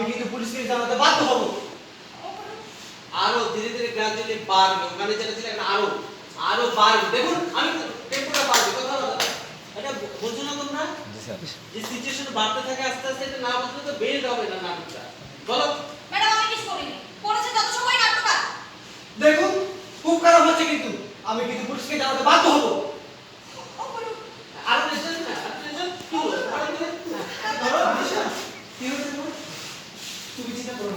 আমি কিন্তু পুলিশকে জানাতে বাধ্য হব। আরও ধীরে ধীরে গ্রাজুয়ালি বাড়বে ওখানে যেটা ছিল এখন আরও আরও বাড়বে দেখুন আমি টেম্পোটা বাড়বে কথা বলা এটা বুঝছ না তোমরা? যে সিচুয়েশন বাড়তে থাকে আস্তে আস্তে এটা না বুঝলে তো বেল্ট হবে না নাটকটা বলো ম্যাডাম আমি কিছু করিনি করেছে যত সময় নাট্যকার দেখুন খুব খারাপ হচ্ছে কিন্তু আমি কিন্তু পুলিশকে জানাতে বাধ্য হব অপরূপ আরও টেনশন না আরও টেনশন কি হলো আরও টেনশন না ধরো দিশা কি হয়েছে তোমার তুমি চিন্তা করো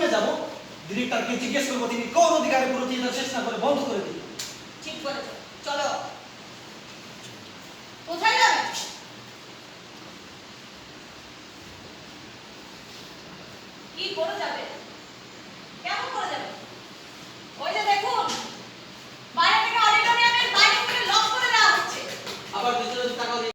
যাব। ডিরেক্টরকে জিজ্ঞেস করব, তিনি কোন অধিকারের প্রতিকার চেষ্টা করে বন্ধ করে দিবে ঠিক বলেছ চলো। কোথায় যাবে? কি করে যাবে? কেমন করে